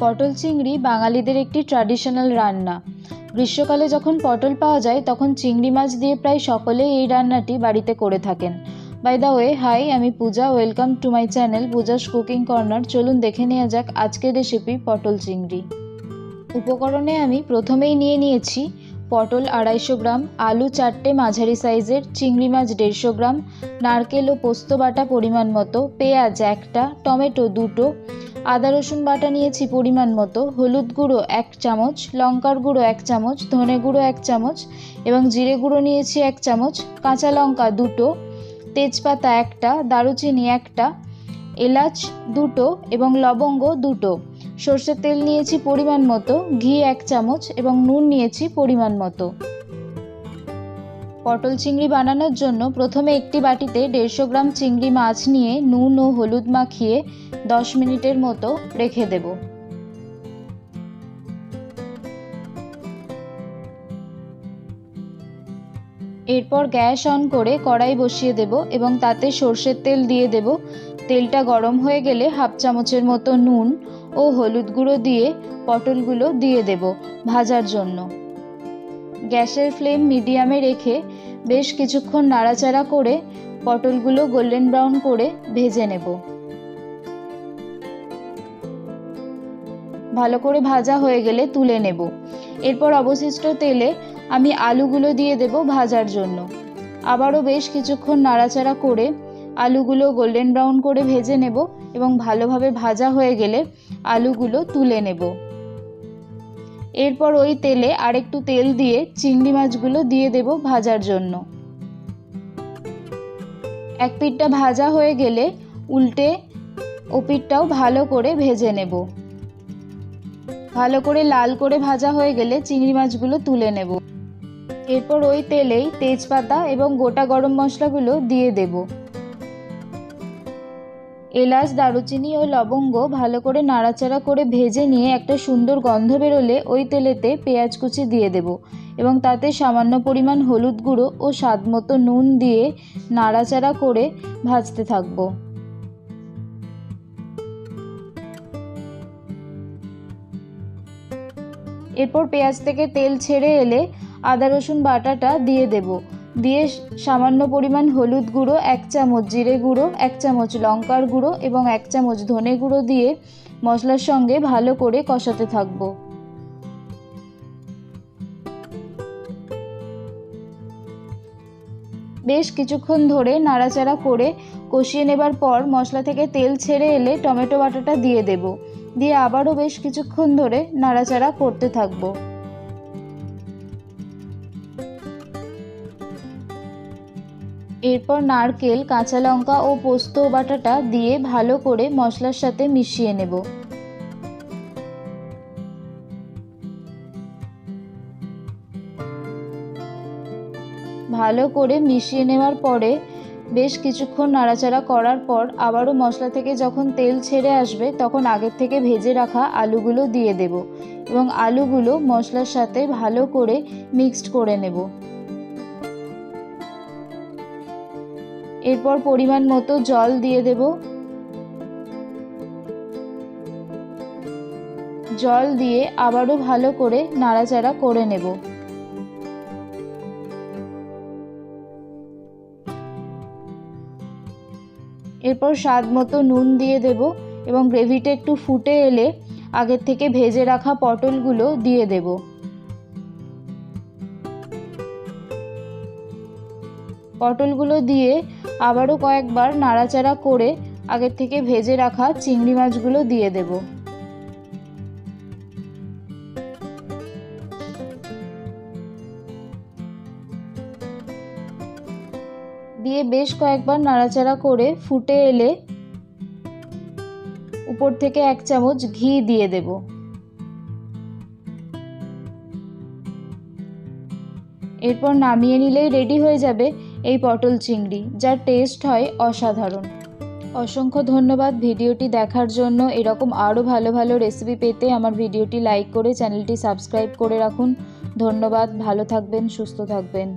পটল চিংড়ি বাঙালিদের একটি ট্র্যাডিশনাল রান্না। গ্রীষ্মকালে যখন পটল পাওয়া যায়, তখন চিংড়ি মাছ দিয়ে প্রায় সকলেই এই রান্নাটি বাড়িতে করে থাকেন। বাই দ্য ওয়ে হাই আমি Puja welcome to my channel Puja's cooking corner চলুন দেখে নেওয়া যাক আজকের রেসিপি পটল চিংড়ি। উপকরণে আমি প্রথমেই নিয়ে নিয়েছি পটল আড়াইশো গ্রাম, আলু চারটে মাঝারি সাইজের, চিংড়ি মাছ দেড়শো গ্রাম, নারকেল ও পোস্ত বাটা পরিমাণ মতো, পেঁয়াজ একটা, টমেটো দুটো, আদা রসুন বাটা নিয়েছি পরিমাণ মতো, হলুদ গুঁড়ো এক চামচ, লঙ্কার গুঁড়ো এক চামচ, ধনে গুঁড়ো এক চামচ এবং জিরে গুঁড়ো নিয়েছি এক চামচ, কাঁচা লঙ্কা দুটো, তেজপাতা একটা, দারুচিনি একটা, এলাচ দুটো এবং লবঙ্গ দুটো। সর্ষের তেল নিয়েছি পরিমাণ মতো, ঘি এক চামচ এবং নুন নিয়েছি পরিমাণ মতো। পটল চিংড়ি বানানোর জন্য প্রথমে একটি বাটিতে দেড়শো গ্রাম চিংড়ি মাছ নিয়ে নুন ও হলুদ মাখিয়ে দশ মিনিটের মতো রেখে দেব। এরপর গ্যাস অন করে কড়াই বসিয়ে দেব এবং তাতে সর্ষের তেল দিয়ে দেব। তেলটা গরম হয়ে গেলে হাফ চামচের মতো নুন ও হলুদ গুঁড়ো দিয়ে পটলগুলো দিয়ে দেব ভাজার জন্য। গ্যাসের ফ্লেম মিডিয়ামে রেখে বেশ কিছুক্ষণ নাড়াচাড়া করে পটলগুলো গোল্ডেন ব্রাউন করে ভেজে নেব। ভালো করে ভাজা হয়ে গেলে তুলে নেব। এরপর অবশিষ্ট তেলে আমি আলুগুলো দিয়ে দেব ভাজার জন্য। আবারও বেশ কিছুক্ষণ নাড়াচাড়া করে আলুগুলো গোল্ডেন ব্রাউন করে ভেজে নেব এবং ভালোভাবে ভাজা হয়ে গেলে আলুগুলো তুলে নেব। এরপর ওই তেলে আরেকটু তেল দিয়ে চিংড়ি মাছগুলো দিয়ে দেব ভাজার জন্য। এক পিঠটা ভাজা হয়ে গেলে উল্টে ও পিঠটাও ভালো করে ভেজে নেব। ভালো করে লাল করে ভাজা হয়ে গেলে চিংড়ি মাছগুলো তুলে নেব। এরপর ওই তেলেই তেজপাতা এবং গোটা গরম মশলাগুলো দিয়ে দেব। এলাচ, দারুচিনি ও লবঙ্গ ভালো করে নাড়াচাড়া করে ভেজে নিয়ে একটা সুন্দর গন্ধ বেরোলে ওই তেলেতে পেঁয়াজ কুচি দিয়ে দেব এবং তাতে সামান্য পরিমাণ হলুদ গুঁড়ো ও স্বাদ মতো নুন দিয়ে নাড়াচাড়া করে ভাজতে থাকব। এরপর পেঁয়াজ থেকে তেল ছেড়ে এলে আদা, রসুন বাটাটা দিয়ে দেব। দিয়ে সামান্য পরিমাণ হলুদ গুঁড়ো, এক চামচ জিরে গুঁড়ো, এক চামচ লঙ্কার গুঁড়ো এবং এক চামচ ধনে গুঁড়ো দিয়ে মশলার সঙ্গে ভালো করে কষাতে থাকব। বেশ কিছুক্ষণ ধরে নাড়াচাড়া করে কষিয়ে নেবার পর মশলা থেকে তেল ছেড়ে এলে টমেটো বাটাটা দিয়ে দেব। দিয়ে আবারও বেশ কিছুক্ষণ ধরে নাড়াচাড়া করতে থাকব। এরপর নারকেল, কাঁচা লঙ্কা ও পোস্ত বাটাটা দিয়ে ভালো করে মশলার সাথে মিশিয়ে নেব। ভালো করে মিশিয়ে নেওয়ার পরে বেশ কিছুক্ষণ নাড়াচাড়া করার পর আবারও মশলা থেকে যখন তেল ছেড়ে আসবে তখন আগের থেকে ভেজে রাখা আলুগুলো দিয়ে দেব এবং আলুগুলো মশলার সাথে ভালো করে মিক্সড করে নেব। এরপর পরিমাণ মতো জল দিয়ে দেব। জল দিয়ে আবারও ভালো করে নাড়াচাড়া করে নেব। এরপর স্বাদ মতো নুন দিয়ে দেব এবং গ্রেভিটা একটু ফুটে এলে আগের থেকে ভেজে রাখা পটলগুলো দিয়ে দেব। পটলগুলো দিয়ে আবারও কয়েকবার নাড়াচাড়া করে আগের থেকে ভেজে রাখা চিংড়ি মাছগুলো দিয়ে দেব। দিয়ে বেশ কয়েকবার নাড়াচাড়া করে ফুটে এলে উপর থেকে এক চামচ ঘি দিয়ে দেব। এরপর নামিয়ে নিলেই রেডি হয়ে যাবে এই পটল চিংড়ি, যার টেস্ট হয় অসাধারণ। অসংখ্য ধন্যবাদ ভিডিওটি দেখার জন্য। এরকম আরও ভালো ভালো রেসিপি পেতে আমার ভিডিওটি লাইক করে চ্যানেলটি সাবস্ক্রাইব করে রাখুন। ধন্যবাদ, ভালো থাকবেন, সুস্থ থাকবেন।